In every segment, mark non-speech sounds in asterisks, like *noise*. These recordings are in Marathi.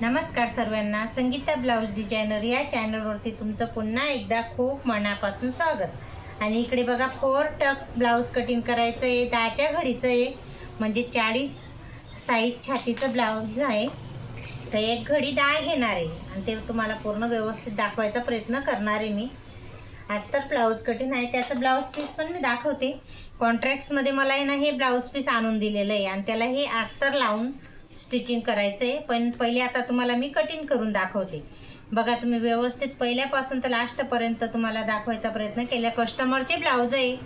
नमस्कार सर्वांना संगीता ब्लाऊज डिझायनर या चॅनलवरती तुमचं पुन्हा एकदा खूप मनापासून स्वागत. आणि इकडे बघा फोर टक्स ब्लाऊज कटिंग करायचं आहे दहाच्या घडीचं आहे. म्हणजे चाळीस साईज छातीचं ब्लाऊज आहे. तर एक घडी दहा घेणार आहे. आणि ते तुम्हाला पूर्ण व्यवस्थित दाखवायचा प्रयत्न करणार आहे मी. आज तर ब्लाऊज कटिंग आहे. त्याचं ब्लाऊज पीस पण मी दाखवते. कॉन्ट्रॅक्ट्समध्ये मला आहे ना हे ब्लाऊज पीस आणून दिलेलं आहे. आणि त्याला हे अस्तर लावून स्टिचिंग करायचं आहे पण पहिले आता तुम्हाला मी कटिंग करून दाखवते. बघा तुम्ही व्यवस्थित पहिल्यापासून तर लास्टपर्यंत तुम्हाला दाखवायचा प्रयत्न केला. कस्टमरचे ब्लाऊज आहे.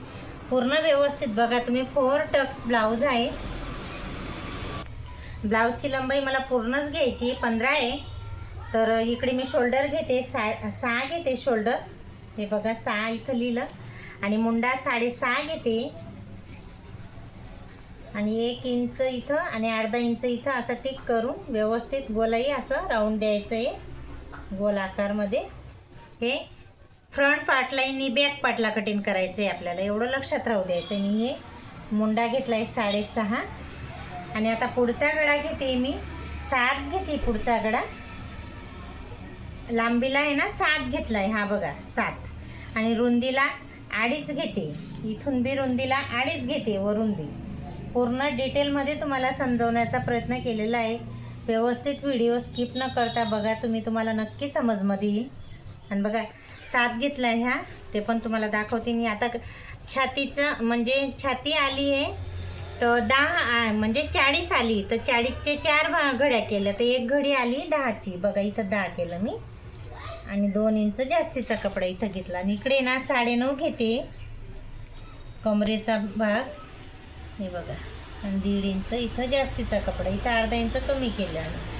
पूर्ण व्यवस्थित बघा तुम्ही. फोर टक्स ब्लाऊज आहे. ब्लाऊजची लंबाई मला पूर्णच घ्यायची पंधरा आहे. तर इकडे मी शोल्डर घेते. सा सहा घेते शोल्डर हे बघा सहा इथं लिहिलं. आणि मुंडा साडेसहा घेते. आणि एक इंच इथं आणि अर्धा इंच इथं असं टिक करून व्यवस्थित गोलाई असं राऊंड द्यायचं आहे गोल आकारमध्ये हे फ्रंट पार्टला आणि बॅक पार्टला कटिंग करायचं आहे आपल्याला. एवढं लक्षात राहू द्यायचं मी हे. मुंडा घेतला आहे साडेसहा. आणि आता पुढचा गडा घेते मी. सात घेते पुढचा गडा. लांबीला आहे ना सात घेतला आहे हा बघा सात. आणि रुंदीला अडीच घेते. इथून बी रुंदीला अडीच घेते वरून रुंदी पूर्ण डिटेलमध्ये तुम्हाला समजवण्याचा प्रयत्न केलेला आहे. व्यवस्थित व्हिडिओ स्किप न करता बघा तुम्ही तुम्हाला नक्की समजमध्ये येईल. आणि बघा साथ घेतला आहे ह्या ते पण तुम्हाला दाखवते मी. आता छातीचं म्हणजे छाती आली आहे तर दहा आ- म्हणजे चाळीस आली. तर चाळीसचे चार घड्या केल्या. तर एक घडी आली दहाची. बघा इथं दहा केलं मी. आणि दोन इंच जास्तीचा कपडा इथं घेतला. आणि इकडे ना साडेनऊ घेते. कमरेचा भाग. हे बघा. आणि दीड इंच इथं जास्तीचा कपडा इथं अर्धा इंच कमी केलं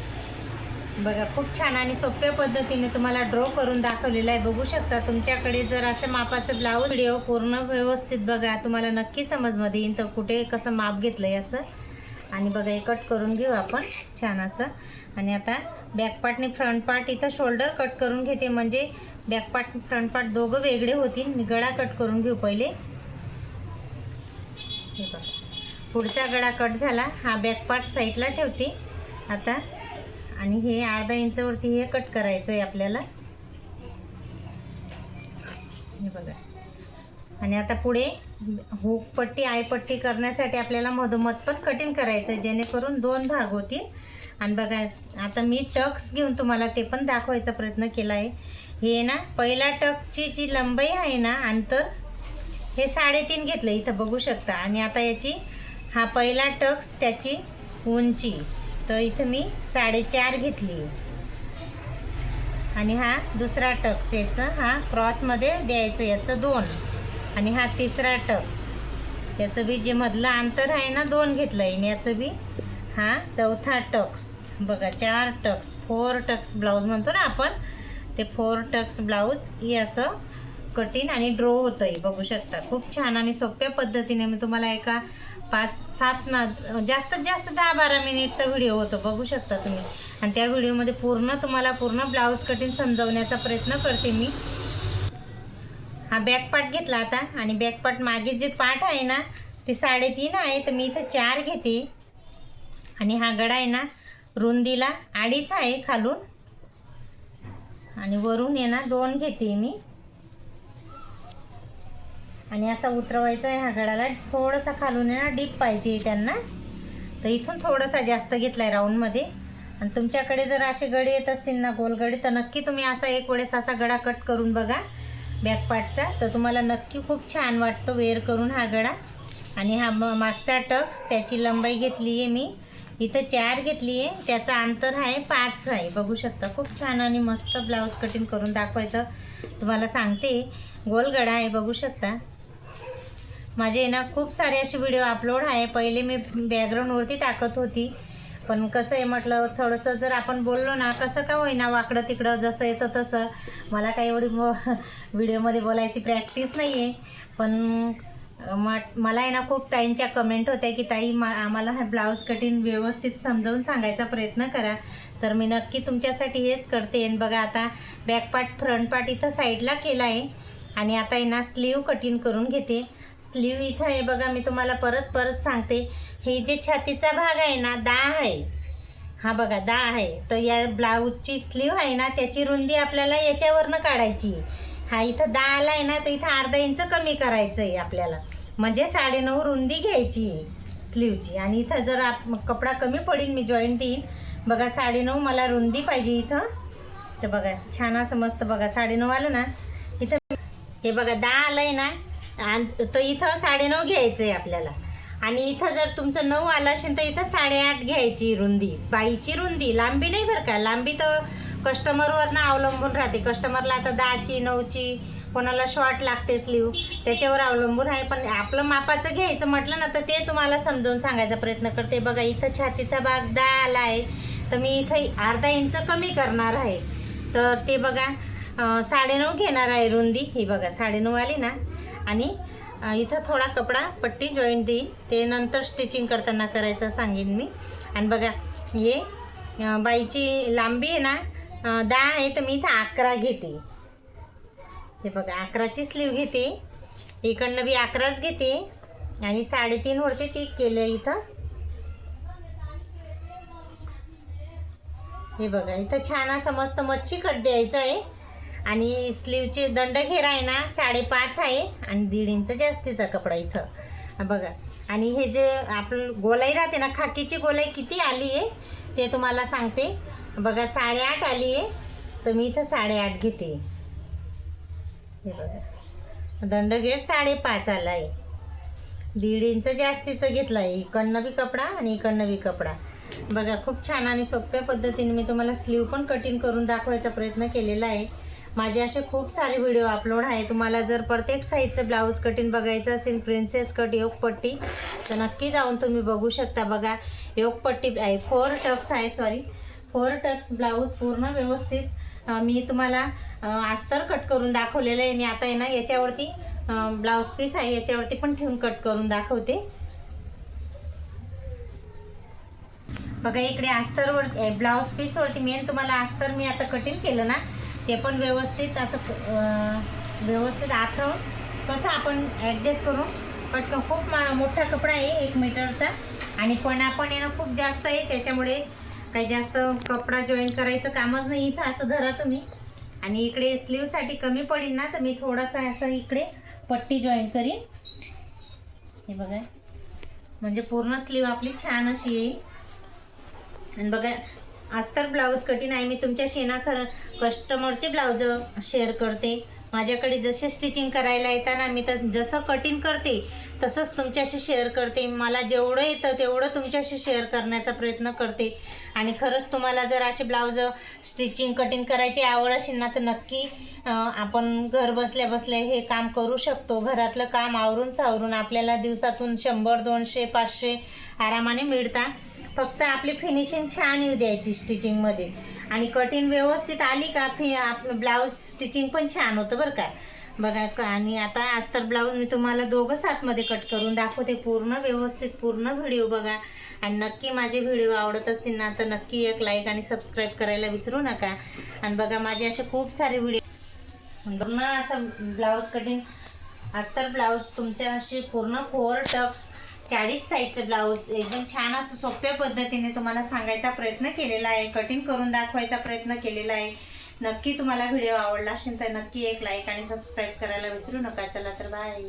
बघा खूप छान आणि सोप्या पद्धतीने तुम्हाला ड्रॉ करून दाखवलेला आहे. बघू शकता तुमच्याकडे जर अशा मापाचं ब्लाऊज व्हिडिओ पूर्ण व्यवस्थित बघा. तुम्हाला नक्की समजमध्ये येईल तर कुठे कसं माप घेतलं आहे असं. आणि बघा हे कट करून घेऊ आपण. छान असं. आणि आता बॅक पार्टने फ्रंट पार्ट इथं शोल्डर कट करून घेते. म्हणजे बॅक पार्ट फ्रंट पार्ट दोघं वेगळे होतील. मी गळा कट करून घेऊ पहिले. हे बघा. पुढचा गळा कट झाला. हा बॅक पार्ट साईडला ठेवते. आता आणि हे अर्धा इंचवरती हे कट करायचं आहे आपल्याला. हे बघा. आणि आता पुढे हुक पट्टी आयपट्टी करण्यासाठी आपल्याला मधोमध पण कटिंग करायचं आहे जेणेकरून दोन भाग होतील. आणि बघा आता मी टक्स घेऊन तुम्हाला ते पण दाखवायचा प्रयत्न केला आहे. हे ना पहिला टकची जी लंबाई आहे ना अंतर हे साडेतीन घेतलं. इथं बघू शकता. आणि आता याची हा पहिला टक्स त्याची उंची. तर इथं मी साडेचार घेतली. आणि हा दुसरा टक्स याचं हा क्रॉसमध्ये द्यायचं याचं दोन. आणि हा तिसरा टक्स. याचं बी जे मधलं अंतर आहे ना दोन घेतलं. आहे याचं बी हा चौथा टक्स. बघा चार टक्स फोर टक्स ब्लाऊज म्हणतो ना आपण ते फोर टक्स ब्लाऊज हे असं कठीण आणि ड्रो होतं आहे बघू शकता. खूप छान आणि सोप्या पद्धतीने मी तुम्हाला एका पाच सात ना जास्तीत जास्त दहा बारा मिनिटचा व्हिडिओ होतो बघू शकता तुम्ही. आणि त्या व्हिडिओमध्ये पूर्ण तुम्हाला पूर्ण ब्लाऊज कटिंग समजवण्याचा प्रयत्न करते मी. हा बॅक पार्ट घेतला आता आणि बॅक पार्ट मागे जे पार्ट आहे ना ते साडेतीन आहे तर मी इथं चार घेते. आणि हा गडा आहे ना रुंदीला अडीच आहे खालून. आणि वरून आहे ना दोन घेते मी. आणि असा उतरवायचा आहे हा गडाला. थोडासा खालून आहे ना डीप पाहिजे त्यांना. तर इथून थोडासा जास्त घेतला आहे राऊंडमध्ये आणि तुमच्याकडे जर असे गडे येत असतील ना गोलगडे तर नक्की तुम्ही असा एक वेळेस असा गडा कट करून बघा. बॅकपार्टचा तर तुम्हाला नक्की खूप छान वाटतो वेअर करून हा गडा. आणि हा म मागचा टक्स त्याची लंबाई घेतली आहे मी. इथं चार घेतली आहे. त्याचा अंतर आहे पाच आहे. बघू शकता खूप छान आणि मस्त ब्लाऊज कटिंग करून दाखवायचं. तुम्हाला सांगते गोलगडा आहे बघू शकता. माझे ना खूप सारे असे व्हिडिओ अपलोड आहे. पहिले मी बॅकग्राऊंडवरती टाकत होती. पण कसं आहे म्हटलं थोडंसं जर आपण बोललो ना कसं का होईना वाकडं तिकडं जसं येतं तसं. मला काही एवढी व्हिडिओमध्ये *laughs* बोलायची प्रॅक्टिस नाही आहे पण मला आहे ना खूप ताईंच्या कमेंट होत्या की ताई मा आम्हाला हा ब्लाऊज कटिंग व्यवस्थित समजावून सांगायचा प्रयत्न करा. तर मी नक्की तुमच्यासाठी हेच करते. आणि बघा आता बॅक पार्ट फ्रंट पार्ट इथं साईडला केला आहे आणि आता आहे ना स्लीव कटिंग करून घेते. स्लीव इथं आहे बघा मी तुम्हाला परत परत सांगते. हे जे छातीचा भाग आहे ना दहा आहे. हा बघा दहा आहे. तर या ब्लाऊजची स्लीव आहे ना त्याची रुंदी आपल्याला याच्यावरनं काढायची हा इथं दहा आला आहे ना तर इथं अर्धा इंच कमी करायचं आहे आपल्याला. म्हणजे साडेनऊ रुंदी घ्यायची स्लीवची. आणि इथं जर आप कपडा कमी पडेल मी जॉईंट देईन. बघा साडेनऊ मला रुंदी पाहिजे इथं. तर बघा छान असं मस्त बघा साडेनऊ आलं ना हे बघा दहा आलं आहे ना आणि तर इथं साडेनऊ घ्यायचं आहे आपल्याला. आणि इथं जर तुमचं नऊ आलं असेल तर इथं साडेआठ घ्यायची रुंदी. बाईची रुंदी लांबी नाही बरं का? लांबी तर कस्टमरवरनं अवलंबून राहते. कस्टमरला आता दहाची नऊची कोणाला शॉर्ट लागते स्लीव त्याच्यावर अवलंबून आहे. पण आपलं मापाचं घ्यायचं म्हटलं ना तर ते तुम्हाला समजावून सांगायचा प्रयत्न करते. बघा इथं छातीचा भाग दहा आला आहे तर मी इथं अर्धा इंच कमी करणार आहे. तर ते बघा साडेनऊ घेणार आहे रुंदी. ही बघा साडेनऊ आली ना. आणि इथं थोडा कपडा पट्टी जॉईंट देईन ते नंतर स्टिचिंग करताना करायचं सांगेन मी. आणि बघा हे बाईची लांबी आहे ना दहा आहे तर मी इथं अकरा घेते. हे बघा अकराची स्लीव घेते. इकडनं बी अकराच घेते. आणि साडेतीनवरती ती केलं इथं. हे बघा इथं छान असं मस्त मच्छी कट द्यायचं आहे. आणि स्लीवचे दंड घेर आहे ना साडेपाच आहे आणि दीड इंच जास्तीचा कपडा इथं. बघा. आणि हे जे आपलं गोलाई राहते ना खाकीची गोलाई किती आली आहे ते तुम्हाला सांगते. बघा साडेआठ आली आहे तर मी इथं साडेआठ घेते. हे बघा. दंडगेट साडेपाच आला आहे दीड इंच जास्तीचं घेतलं आहे इकडनं बी कपडा आणि इकडनं बी कपडा. बघा खूप छान आणि सोप्या पद्धतीने मी तुम्हाला स्लीव पण कटिंग करून दाखवायचा प्रयत्न केलेला आहे. माझे असे खूप सारे व्हिडिओ अपलोड आहे. तुम्हाला जर प्रत्येक साईजचं ब्लाऊज कटिंग बघायचं असेल प्रिन्सेस कट योगपट्टी तर नक्की जाऊन तुम्ही बघू शकता बघा. योगपट्टी आहे फोर टक्स आहे सॉरी फोर टक्स ब्लाऊज पूर्ण व्यवस्थित मी तुम्हाला आस्तर अस्तर कट करून दाखवलेलं आहे. आणि आता आहे ना याच्यावरती ब्लाऊज पीस आहे याच्यावरती पण ठेवून कट करून दाखवते. बघा इकडे अस्तरवर ब्लाऊज पीसवरती मेन तुम्हाला अस्तर मी आता कटिंग केलं ना ते पण व्यवस्थित असं व्यवस्थित आथरून कसं आपण ॲडजस्ट करून पटकन खूप मा मोठा कपडा आहे एक मीटरचा आणि पणा पण येणं खूप जास्त आहे. त्याच्यामुळे काही जास्त कपडा जॉईन करायचं कामच नाही इथं असं धरा तुम्ही. आणि इकडे स्लीवसाठी कमी पडेल ना तर मी थोडासा असं इकडे पट्टी जॉईन करीन. हे बघा. म्हणजे पूर्ण स्लीव आपली छान अशी येईल आणि बघा अस्तर ब्लाऊज कटिंग आहे मी तुमच्याशी ना खरं कस्टमरचे ब्लाऊज शेअर करते. माझ्याकडे जसे स्टिचिंग करायला येताना मी तस जसं कटिंग करते तसंच तुमच्याशी शेअर करते. मला जेवढं येतं तेवढं तुमच्याशी शेअर करण्याचा प्रयत्न करते. आणि खरंच तुम्हाला जर असे ब्लाऊज स्टिचिंग कटिंग करायची आवड असेल ना तर नक्की आपण घर बसल्या बसल्या हे काम करू शकतो. घरातलं काम आवरून सावरून आपल्याला दिवसातून शंभर दोनशे पाचशे आरामाने मिळतात फक्त आपली फिनिशिंग छान येऊ द्यायची स्टिचिंगमध्ये आणि कटिंग व्यवस्थित आली का फि आपलं ब्लाऊज स्टिचिंग पण छान होतं बरं का. बघा आणि आता अस्तर ब्लाऊज मी तुम्हाला दोघं सातमध्ये कट करून दाखवते. पूर्ण व्यवस्थित पूर्ण व्हिडिओ बघा. आणि नक्की माझे व्हिडिओ आवडत असतील ना तर नक्की एक लाईक आणि सबस्क्राईब करायला विसरू नका. आणि बघा माझे असे खूप सारे व्हिडिओ पूर्ण असं ब्लाऊज कटिंग अस्तर ब्लाऊज तुमच्या अशी पूर्ण फोर टक्स चाळीस साईजचं ब्लाऊज एकदम छान असं सोप्या पद्धतीने तुम्हाला सांगायचा प्रयत्न केलेला आहे. कटिंग करून दाखवायचा प्रयत्न केलेला आहे. नक्की तुम्हाला व्हिडिओ आवडला असेल तर नक्की एक लाईक आणि सबस्क्राईब करायला विसरू नका. चला तर बाय